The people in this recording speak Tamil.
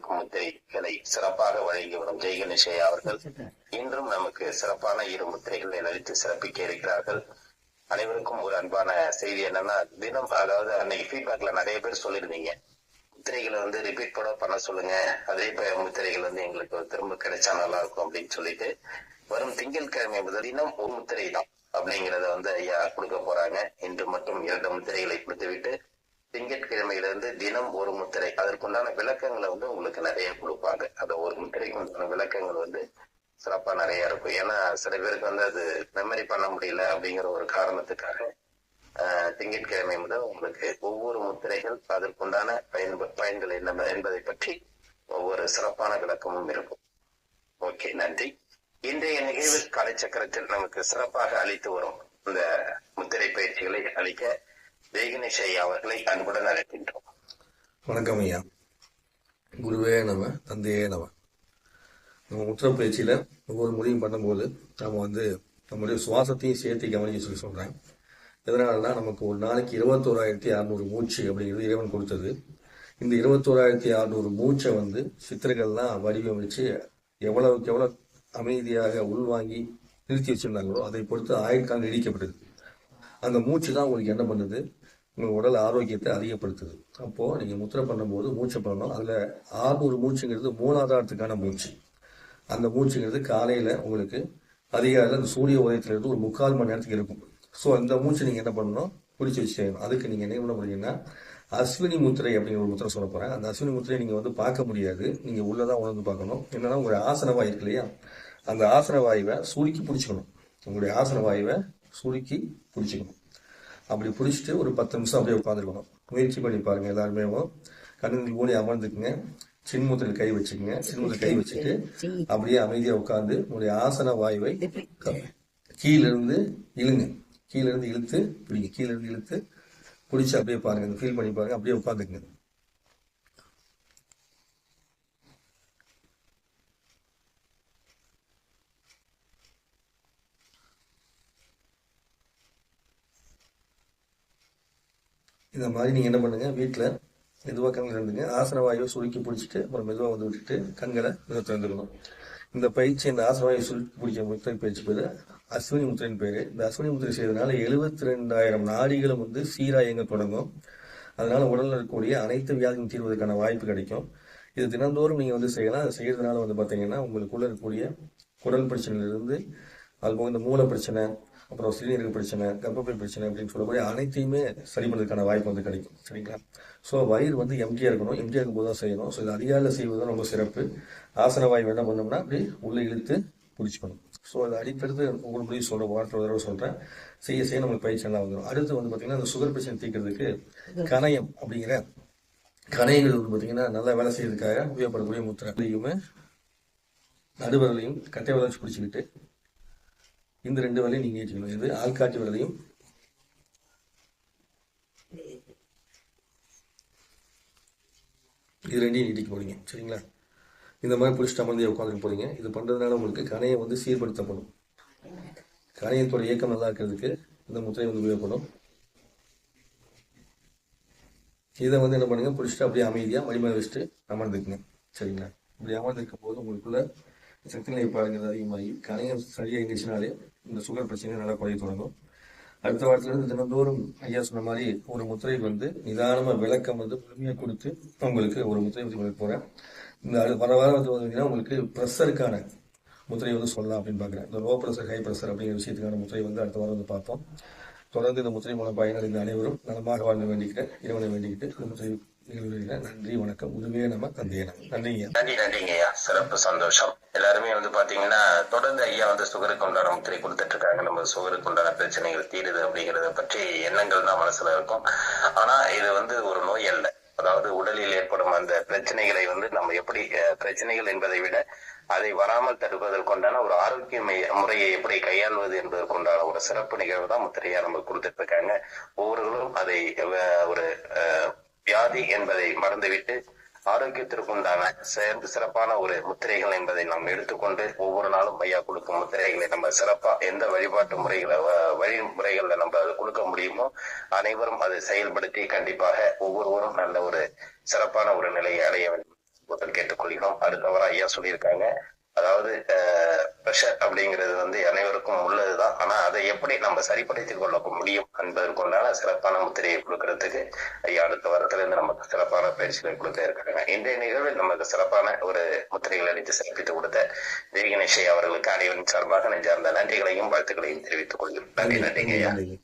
அனைவருக்கும் களை சிறப்பாக வழங்கி வரும். ஜெய் கணேசையா அவர்கள் இன்றும் நமக்கு சிறப்பான இரு முத்திரைகளை அளித்து சிறப்பிக்க இருக்கிறார்கள். அனைவருக்கும் ஒரு அன்பான செய்தி என்னன்னா தினம் அதாவது அன்னைக்கு ஃபீட்பேக்ல நிறைய பேர் சொல்லியிருந்தீங்க. முத்திரைகளை வந்து ரிப்பீட் கூட பண்ண சொல்லுங்க. அதே முத்திரைகள் வந்து எங்களுக்கு திரும்ப கிடைச்சா நல்லா இருக்கும் அப்படின்னு சொல்லிட்டு வரும் திங்கட்கிழமை முதல் தினம் ஒரு முத்திரை தான் அப்படிங்கறத வந்து ஐயா கொடுக்க போறாங்க. இன்று மட்டும் இரண்டு முத்திரைகளை கொடுத்துவிட்டு திங்கட்கிழமையிலிருந்து தினம் ஒரு முத்திரை. அதற்குண்டான விளக்கங்களை வந்து உங்களுக்கு நிறைய கொடுப்பாங்க. அந்த ஒரு முத்திரைக்கு உண்டான விளக்கங்கள் வந்து சிறப்பா நிறைய இருக்கும். ஏன்னா சில பேருக்கு வந்து அது மெமரி பண்ண முடியல அப்படிங்கிற ஒரு காரணத்துக்காக திங்கட்கிழமை முதல் உங்களுக்கு ஒவ்வொரு முத்திரைகள் அதற்குண்டான பயன் பயன்கள் என்ன என்பதை பற்றி ஒவ்வொரு சிறப்பான விளக்கமும் இருக்கும். ஓகே நன்றி. இன்றைய நிகழ்வு கலை சக்கரத்தில் நமக்கு சிறப்பாக அளித்து வரும் இந்த முத்திரை பயிற்சிகளை அளிக்க ஜெய்கணேஷ் அவர்களை அன்புடன் அழைக்கின்றோம். வணக்கம் ஐயா. குருவே நம தந்தையே நம. நம்ம உத்தரப்பயிற்சியில் பயிற்சியில் ஒவ்வொரு முடிவும் பண்ணும்போது நம்ம வந்து நம்முடைய சுவாசத்தையும் சேர்த்து கவனிக்க சொல்லி சொல்கிறேன் எதனாலனா நமக்கு ஒரு நாளைக்கு இருபத்தோராயிரத்தி அறநூறு மூச்சு அப்படிங்கிறது இறைவன் கொடுத்தது. இந்த இருபத்தோராயிரத்தி அறநூறு மூச்சை வந்து சித்திரங்கள்லாம் வடிவமைச்சு எவ்வளவுக்கு எவ்வளோ அமைதியாக உள்வாங்கி நிறுத்தி வச்சிருந்தாங்களோ அதை பொறுத்து ஆயுட்காலம் நீடிக்கப்பட்டது. அந்த மூச்சு தான் உங்களுக்கு என்ன பண்ணுது? உங்கள் உடல் ஆரோக்கியத்தை அதிகப்படுத்துது. அப்போது நீங்கள் முத்திரை பண்ணும்போது மூச்சை பண்ணணும். அதில் ஆறுநூறு மூச்சுங்கிறது மூலாதாரத்துக்கான மூச்சு. அந்த மூச்சுங்கிறது காலையில் உங்களுக்கு அதிகாலையில் அந்த சூரிய உதயத்திலிருந்து ஒரு முக்கால் மணி நேரத்துக்கு இருக்கும். ஸோ அந்த மூச்சு நீங்கள் என்ன பண்ணணும்? பிடிச்சி வச்சு செய்யணும். அதுக்கு நீங்கள் என்ன பண்ண முடியுங்கன்னா அஸ்வினி முத்திரை அப்படிங்கிற ஒரு முத்திரை சொல்ல போகிறேன் அந்த அஸ்வினி முத்திரையை நீங்கள் வந்து பார்க்க முடியாது. நீங்கள் உள்ளதான் உணர்ந்து பார்க்கணும். என்னன்னா உங்களுடைய ஆசன இருக்கு இல்லையா? அந்த ஆசன வாயுவை சுருக்கி பிடிச்சிக்கணும். உங்களுடைய ஆசன வாயுவை சுருக்கி பிடிச்சிக்கணும். அப்படி பிடிச்சிட்டு ஒரு பத்து நிமிஷம் அப்படியே உட்காந்துருக்கணும் முயற்சி பண்ணி பாருங்க எல்லாருமே கண்ணுங்கள் மூடி அமர்ந்துக்குங்க. சின்முத்தில் கை வச்சுக்கோங்க. சின்முத்தில் கை வச்சுட்டு அப்படியே அமைதியா உட்காந்து உங்களுடைய ஆசன வாயுவை கீழிருந்து இழுங்க. கீழிருந்து இழுத்து பிடிங்க. கீழிருந்து இழுத்து பிடிச்சி அப்படியே பாருங்க. ஃபீல் பண்ணி பாருங்க. அப்படியே உட்காந்துக்குங்க இந்த மாதிரி நீங்கள் என்ன பண்ணுங்கள் வீட்டில் மெதுவாக கண்கள் இருந்துங்க. ஆசன வாயுவை சுருக்கி பிடிச்சிட்டு அப்புறம் மெதுவாக வந்து விட்டுட்டு கண்களை மெதுவாக திறந்துக்கணும் இந்த பயிற்சி இந்த ஆசன வாயுவை சுருக்கி பிடிச்ச முத்திரை பயிற்சி பேர் அஸ்வினி முத்திரையின் பேர். இந்த அஸ்வினி முத்திரை செய்வதனால எழுபத்தி ரெண்டாயிரம் நாடிகளும் வந்து சீராக இயங்க தொடங்கும். அதனால உடலில் இருக்கக்கூடிய அனைத்து வியாதியும் தீர்வதற்கான வாய்ப்பு கிடைக்கும். இது தினந்தோறும் நீங்கள் வந்து செய்யலாம். அதை செய்கிறதுனால வந்து பார்த்தீங்கன்னா உங்களுக்குள்ளே இருக்கக்கூடிய குடல் பிரச்சனையிலிருந்து அது போக இந்த மூல பிரச்சனை அப்புறம் சிறுநீரக பிரச்சனை கர்ப்பப்பை பிரச்சனை அப்படின்னு சொல்லக்கூடிய அனைத்தையுமே சரி பண்ணுறதுக்கான வாய்ப்பு வந்து கிடைக்கும். சரிங்களா? ஸோ வயிறு வந்து எம்டியாக இருக்கணும். எம்டியாக இருக்கும்போது தான் செய்யணும். ஸோ இது அதிகாலையில் செய்வது தான் ரொம்ப சிறப்பு. ஆசன வாயு என்ன பண்ணோம்னா அப்படி உள்ளே இழுத்து பிடிச்சிக்கணும். ஸோ அது அடிப்பெடுத்து உங்களுக்கு முடிவு சொல்கிறேன் வாரத்தில் ஒரு தடவை சொல்கிறேன் செய்ய செய்ய நம்மளுக்கு பயிற்சி எல்லாம் வந்துடும் அடுத்து வந்து பார்த்தீங்கன்னா அந்த சுகர் பிரச்சனை தீர்க்கிறதுக்கு கணையம் அப்படிங்கிற கணையங்கள் வந்து பார்த்தீங்கன்னா நல்லா வேலை செய்யறதுக்காக உபயோகப்படக்கூடிய முத்திரை இதையுமே நடுவரலையும் கட்டை வளர்ச்சி பிடிச்சிக்கிட்டு இந்த ரெண்டு வேலையும் நீங்க ஏற்றிக்கணும். இது ஆள்காட்டி விரலையும் இது ரெண்டையும் நீட்டிக்க போறீங்க. சரிங்களா? இந்த மாதிரி பிடிச்சிட்டு அமர்ந்து உட்காந்துட்டு போறீங்க. இது பண்றதுனால உங்களுக்கு கணையை வந்து சீர்படுத்தப்படும். கணையத்தோட இயக்கம் நல்லா இருக்கிறதுக்கு இந்த முத்திரை வந்து உபயோகப்படும். இதை வந்து என்ன பண்ணுங்க? பிடிச்சிட்டு அப்படியே அமைதியா மடிமேல வச்சுட்டு அமர்ந்துக்குங்க. சரிங்களா? இப்படி அமர்ந்திருக்கும் போது உங்களுக்குள்ள சக்தி நிலை பாருங்கிறது அதிகமாகி கணையம் சரியாக இருந்துச்சுனாலே இந்த சுகர் பிரச்சனை நல்லா குறைய தொடங்கும். அடுத்த வாரத்திலிருந்து தினந்தோறும் ஐயா சொன்ன மாதிரி ஒரு முத்திரை வந்து நிதானமாக விளக்கம் வந்து முழுமையா கொடுத்து உங்களுக்கு ஒரு முத்திரை பற்றி உங்களுக்கு போகிறேன் இந்த அடுத்த வர வாரம் வந்து பார்த்தீங்கன்னா உங்களுக்கு ப்ரெஷருக்கான முத்திரை வந்து சொல்லலாம் அப்படின்னு பார்க்குறேன் இந்த லோ ப்ரெஷர் ஹை ப்ரெஷர் அப்படிங்கிற விஷயத்துக்கான முத்திரை வந்து அடுத்த வாரம் வந்து பார்ப்போம். தொடர்ந்து இந்த முத்திரை மூலம் பயனடைந்த அனைவரும் நலமாக வாழ்ந்து வேண்டிக்கிறேன் இறைவனை வேண்டிக்கிட்டு இந்த முத்திரை நன்றி வணக்கம். உருவே நம்ம தந்தையே நம்ம நன்றிங்க. நன்றி நன்றிங்க ஐயா. சிறப்பு சந்தோஷம். எல்லாருமே வந்து பாத்தீங்கன்னா தொடர்ந்து ஐயா வந்து சுகருக்கு உண்டான முத்திரை கொடுத்துட்டு இருக்காங்க. நம்ம சுகருக்கு உண்டான பிரச்சனைகள் தீருது அப்படிங்கறத பற்றி எண்ணங்கள் தான் மனசுல இருக்கும். ஆனா இது வந்து ஒரு நோய் அல்ல. அதாவது உடலில் ஏற்படும் அந்த பிரச்சனைகளை வந்து நம்ம எப்படி அஹ், பிரச்சனைகள் என்பதை விட அதை வராமல் தடுப்பதற்குண்டான ஒரு ஆரோக்கிய முறையை எப்படி கையாள்வது என்பதற்குண்டான ஒரு சிறப்பு நிகழ்வு தான் முத்திரையா நம்ம கொடுத்துட்டு இருக்காங்க. ஒவ்வொருவரும் அதை அஹ், ஒரு அஹ், வியாதி என்பதை மறந்துவிட்டு ஆரோக்கியத்திற்குண்டான சேர்ந்து சிறப்பான ஒரு முத்திரைகள் என்பதை நாம் எடுத்துக்கொண்டு ஒவ்வொரு நாளும் ஐயா கொடுக்கும் முத்திரைகளை நம்ம சிறப்பா எந்த வழிபாட்டு முறைகளை வழிமுறைகள்ல நம்ம கொடுக்க முடியுமோ அனைவரும் அதை செயல்படுத்தி கண்டிப்பாக ஒவ்வொருவரும் நல்ல ஒரு சிறப்பான ஒரு நிலையை அடைய வேண்டும். கேட்டுக்கொள்கிறோம். அடுத்தவரா ஐயா சொல்லியிருக்காங்க. அதாவது ப்ரெஷர் அப்படிங்கிறது வந்து அனைவருக்கும் உள்ளதுதான். ஆனா அதை எப்படி நம்ம சரிப்படுத்திக் கொள்ள முடியும் என்பதற்குண்டான சிறப்பான முத்திரையை கொடுக்கறதுக்கு ஐயா அடுத்த வாரத்துல இருந்து நமக்கு சிறப்பான பயிற்சிகளை கொடுக்க இருக்காங்க. இன்றைய நிகழ்வில் நமக்கு சிறப்பான ஒரு முத்திரைகள் அளித்து சிறப்பித்து கொடுத்த ஜெய் அவர்களுக்கு அனைவரின் சார்பாக நெஞ்சார்ந்த நன்றிகளையும் வாழ்த்துக்களையும் தெரிவித்துக் கொள்கிறேன். நன்றி நன்றிங்க ஐயா. நன்றி